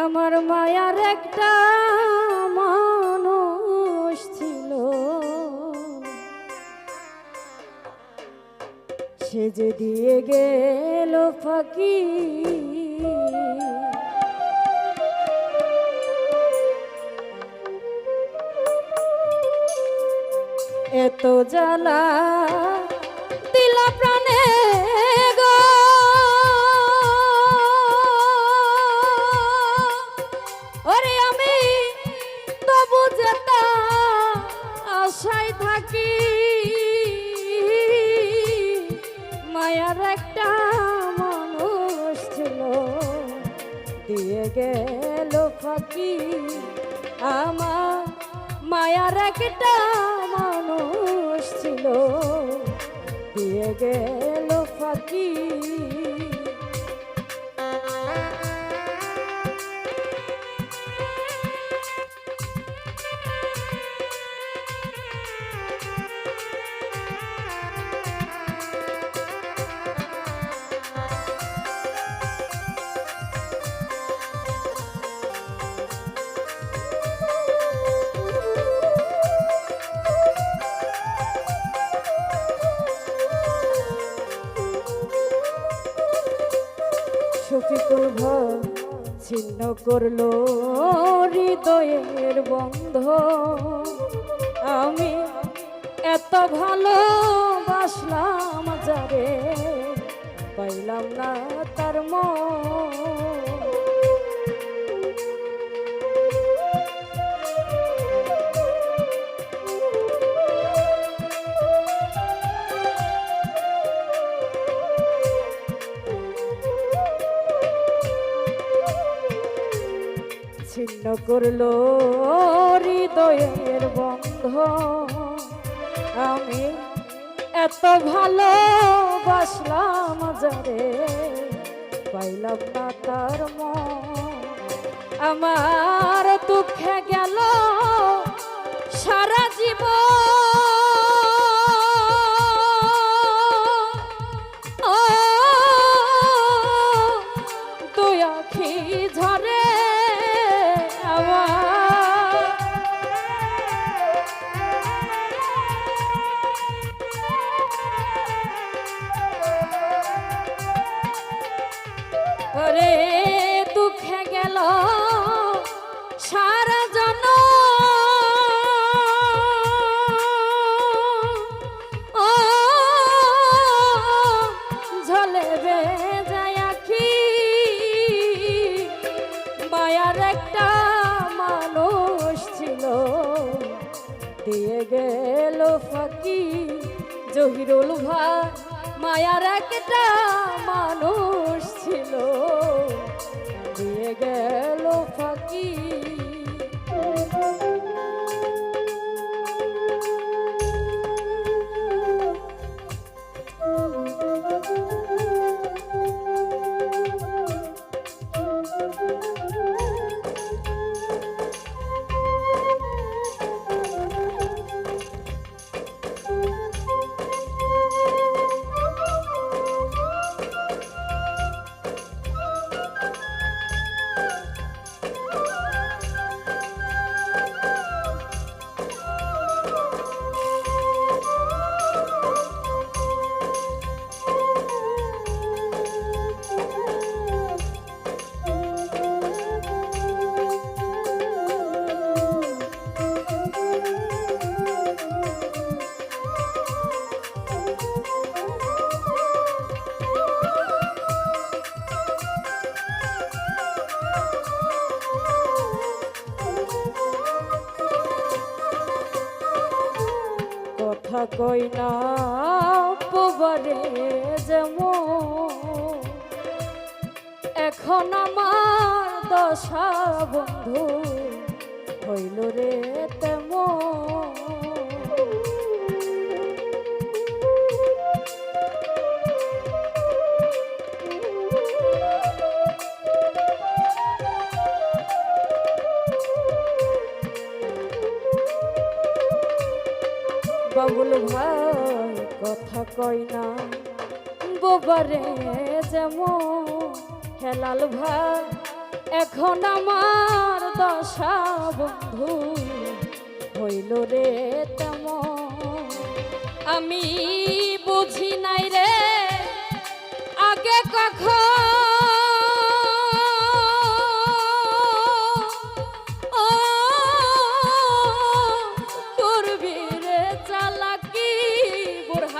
আমার মায়ার একটা মানুষ ছিল। সে যে দিয়ে গেল ফাঁকি। এত জ্বালা দিয়ে গেল ফাঁকি। ছিন্ন করল হৃদয়ের বন্ধ। আমি এত ভালো বাসলাম যারে পাইলাম না তার মন। করল হৃদয়ের বন্ধ। আমি এত ভালো বাসলাম যারে, পাইলাম না তার আমার দুঃখে গেল সারা জীবন। জহিরুল ভাই মায়ার একটা মানুষ ছিল। গেল ফাঁকি। না পবারে যেমন। এখন আমার দশা বন্ধু হইল রে তেমন। কথা কই না। বোবারে যেমন হেলাল ভাই এখন আমার দশা বন্ধু হইল রে তেমন। আমি বুঝি নাই রে, আগে কখন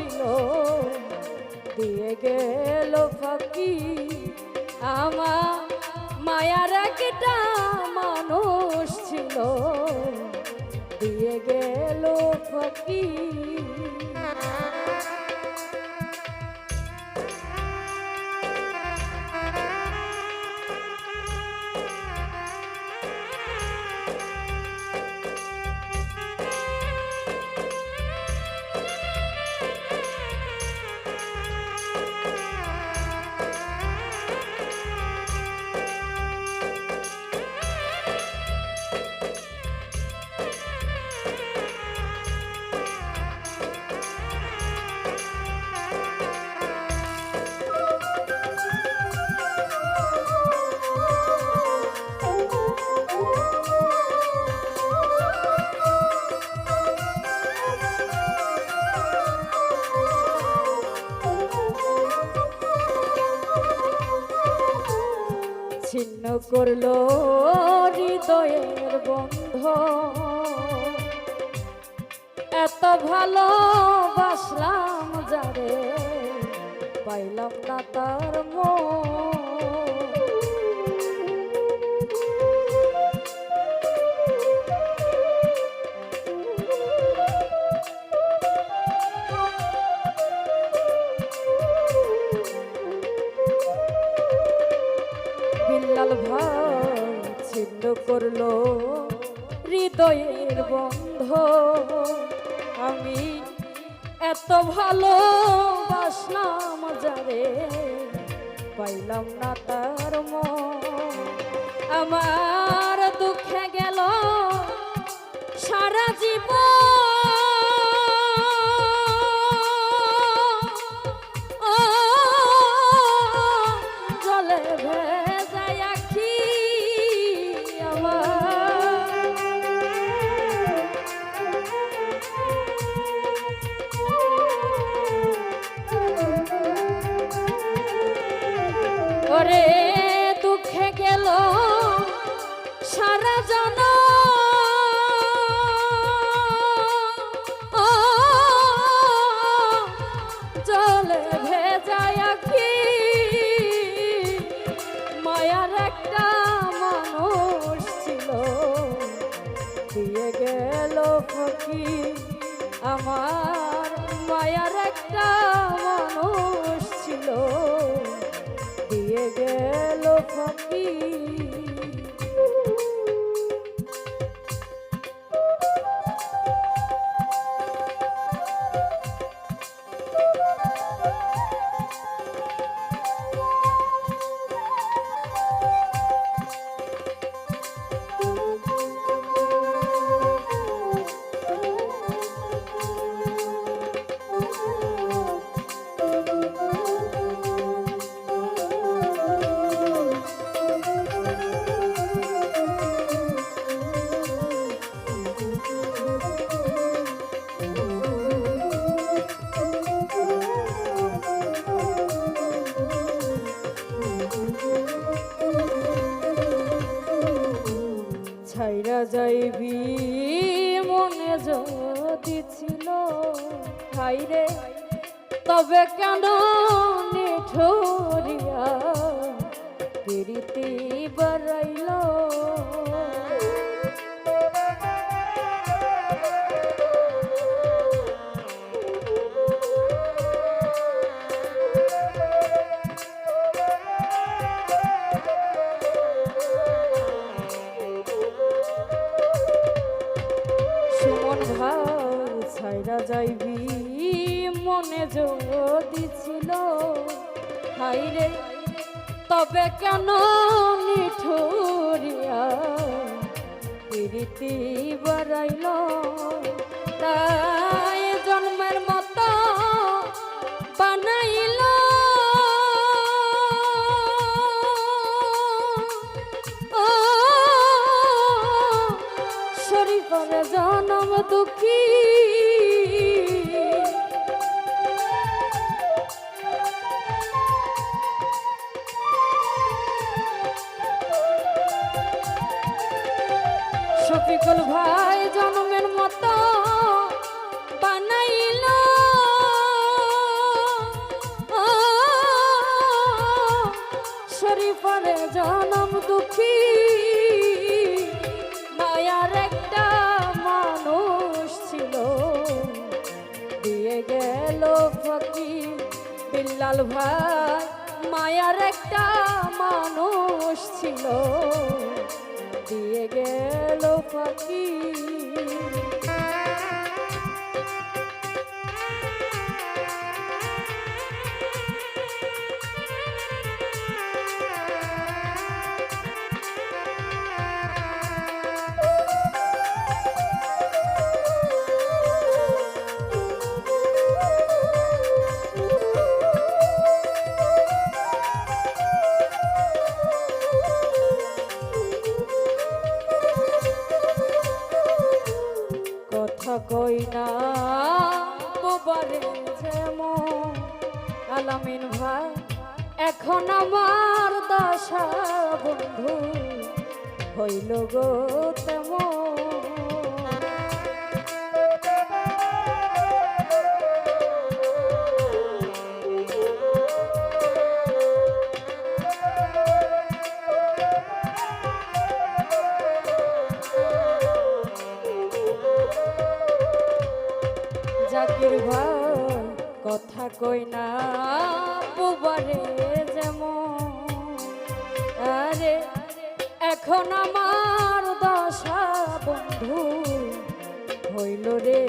ছিল দিয়ে গেল ফাঁকি। আমার মায়ার একটা মানুষ ছিল দিয়ে গেল ফাঁকি। করল হৃদয়ের বন্ধ। এত ভালো বাসলাম যারে পাইলাম না তার মন। করল হৃদয়ের বন্ধ। আমি এত ভালো বাসলাম যারে, পাইলাম না তার আমার দুঃখে গেল সারা জীবন। গেল আমার মায়ার একটা মানুষ ছিল। দিয়ে গেল ফকি তবে কেন নিঠুরিয়া তবে কেন নিঠুরিয়া? প্রীতি মতো বানাইল। জনম দুঃখী মায়ার একটা মানুষ ছিল। মায়ার একটা মানুষ ছিল। দিয়ে গেল পাখি আলামিন ভাই এখন আমার দশা বন্ধু হইল গো তেমন কথা কই না বুবারে যেমন। আরে এখন আমার দশা বন্ধু হইল রে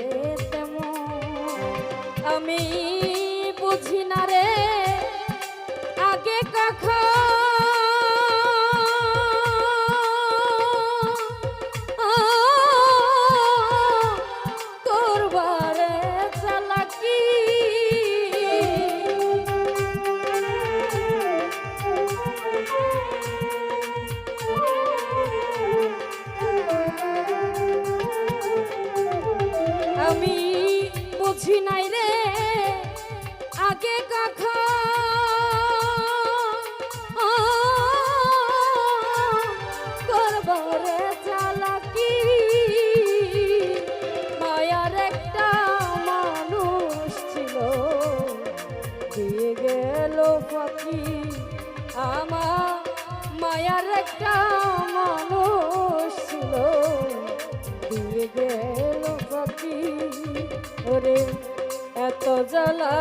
আমি বুঝি নাই রে। আগে কখন ওরে এত জ্বালা।